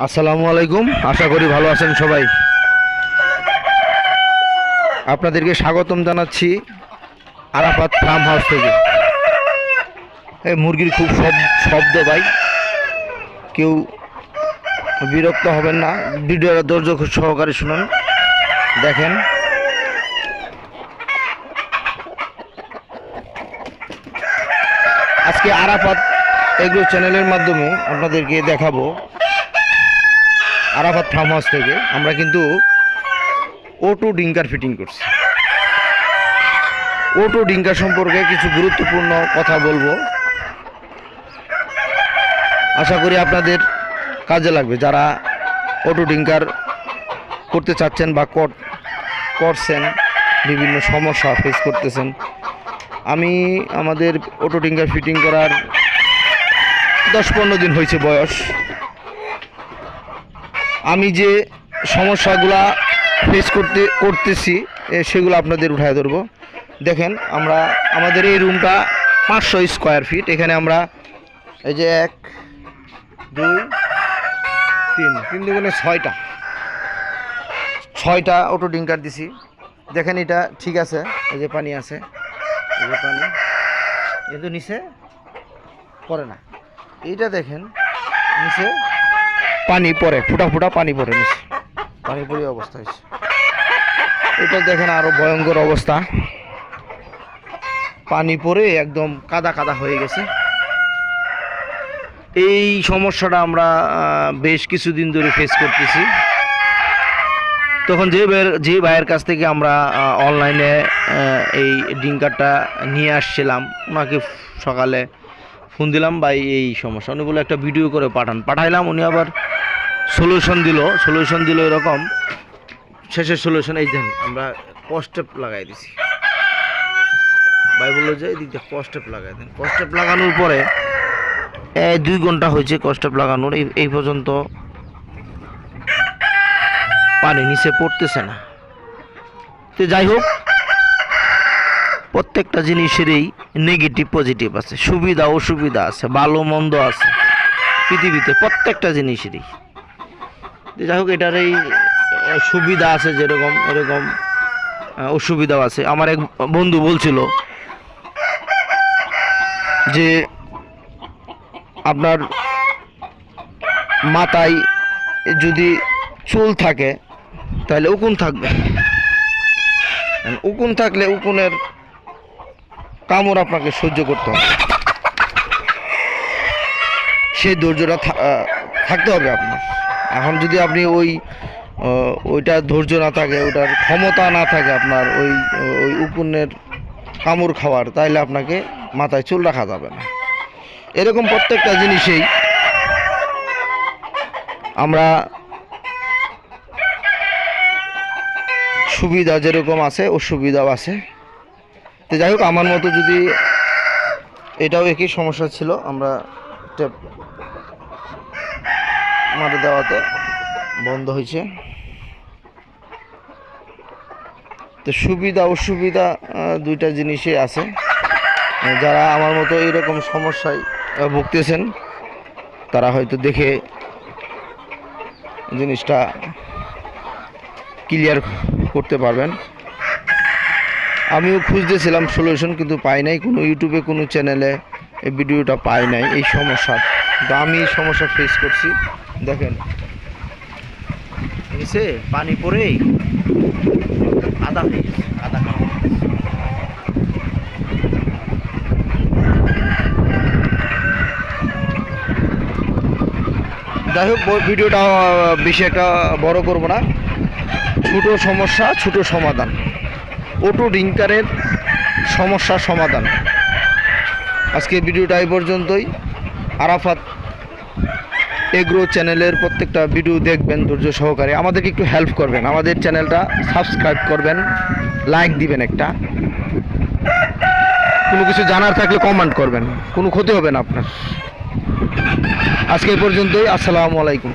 আসসালামু আলাইকুম। আশা করি ভালো আছেন সবাই। আপনাদেরকে স্বাগতম জানাচ্ছি আরাফাত ফার্ম হাউস থেকে। এই মুরগির খুব শব- শব্দ ভাই। কেউ বিরক্ত হবেন না। ভিডিওটা ধৈর্য সহকারে শুনুন। দেখেন। আজকে আরাফাত এগুলো চ্যানেলের মাধ্যমে আপনাদেরকে দেখাবো আরাফাত ফার্ম হাউস থেকে আমরা কিন্তু ওটু ডিঙ্কার ফিটিং করছি। ওটু ডিঙ্কার সম্পর্কে কিছু গুরুত্বপূর্ণ কথা বলব। আশা করি আপনাদের কাজে লাগবে। যারা অটো ডিঙ্কার করতে চাচ্ছেন বা কর- করছেন, বিভিন্ন সমস্যা ফেস করতেছেন, আমি আমাদের অটো ডিঙ্কার ফিটিং করার দশ পনেরো দিন হয়েছে বয়স। আমি যে সমস্যাগুলা ফেস করতে, করতেছি সেগুলো আপনাদের উঠায় ধরবো। দেখেন, আমরা, আমাদের এই রুমটা পাঁচশো স্কোয়ার ফিট এখানে আমরা এই যে এক, দুই, তিন তিন দুগুণে ছয়টা। ছয়টা অটো ডিঙ্কার দিছি। দেখেন এটা ঠিক আছে, এই যে পানি আছে, এই যে পানি। কিন্তু নিচে পড়ে না। এইটা দেখেন, নিচে পানি পড়ে ফুটা ফুটা পানি পড়ে নিচে পানি পড়ে অবস্থা হয়েছে। এটা দেখেন আরও ভয়ঙ্কর অবস্থা। পানি পড়ে একদম কাদা কাদা হয়ে গেছে। এই সমস্যাটা আমরা বেশ কিছুদিন ধরে ফেস করতেছি। তখন যে ভাইয়ের যে ভাইয়ের কাছ থেকে আমরা অনলাইনে এই ডিঙ্কারটা নিয়ে আসছিলাম ওনাকে সকালে ফোন দিলাম ভাই এই সমস্যা। উনি বলে একটা ভিডিও করে পাঠান। পাঠাইলাম উনি আবার সলিউশন দিল সলিউশন দিল এরকম। শেষের সলিউশন এই দেন আমরা কস্টেপ লাগাই দিছি। ভাই বলল যে এদিক দিয়ে কস্টেপ লাগাই দেন। কস্টেপ লাগানোর পরে দুই ঘণ্টা হয়েছে কস্টেপ লাগানোর, এই এই পর্যন্ত পানি নিচে পড়তেছে না। তো যাই হোক, প্রত্যেকটা জিনিসেরই নেগেটিভ পজিটিভ আছে, সুবিধা, অসুবিধা আছে, ভালো, মন্দ আছে। পৃথিবীতে প্রত্যেকটা জিনিসেরই। যাই হোক এটার এই সুবিধা আছে যেরকম, এরকম অসুবিধাও আছে। আমার এক বন্ধু বলছিল যে আপনার মাথায় যদি চুল থাকে, তাহলে উকুন থাকবে। উকুন থাকলে উকুনের কামড় আপনাকে সহ্য করতে হবে। সেই ধৈর্যটা থাকতে হবে আপনার। এখন যদি আপনি ওই আহ, ওইটা ধৈর্য না থাকে ওটার ক্ষমতা না থাকে আপনার ওই ওই উকুনের কামড় খাওয়ার তাইলে আপনাকে মাথায় চুল রাখা যাবে না। এরকম প্রত্যেকটা জিনিসেই আমরা সুবিধা যেরকম আছে অসুবিধাও আছে। তো যাই হোক আমার মতো যদি এটাও একই সমস্যা ছিল আমরা মারে দেওয়াতে বন্ধ হয়েছে। তো সুবিধা, অসুবিধা দুইটা জিনিসই আছে। যারা আমার মতো এইরকম সমস্যায় ভুগতেছেন, তারা হয়তো দেখে জিনিসটা ক্লিয়ার করতে পারবেন। আমিও খুঁজতেছিলাম সলিউশন কিন্তু পাই নাই। কোনো ইউটিউবে কোনো চ্যানেলে এই ভিডিওটা পাই নাই, এই সমস্যা কিন্তু আমি এই সমস্যা ফেস করছি। দেখেন। এসে পানি পড়েই আদা আদা যাই হোক ভিডিওটা বেশি একটা বড় করব না। ছোট সমস্যা, ছোট সমাধান। অটো ডিঙ্কারের সমস্যা, সমাধান। আজকে ভিডিওটা এই পর্যন্তই। আরাফাত এগ্রো চ্যানেলের প্রত্যেকটা ভিডিও দেখবেন ধৈর্য সহকারে। আমাদেরকে একটু হেল্প করবেন। আমাদের চ্যানেলটা সাবস্ক্রাইব করবেন লাইক দিবেন একটা। কোনো কিছু জানার থাকলে কমেন্ট করবেন। কোনো ক্ষতি হবে না আপনার। আজকে এই পর্যন্তই। আসসালামু আলাইকুম।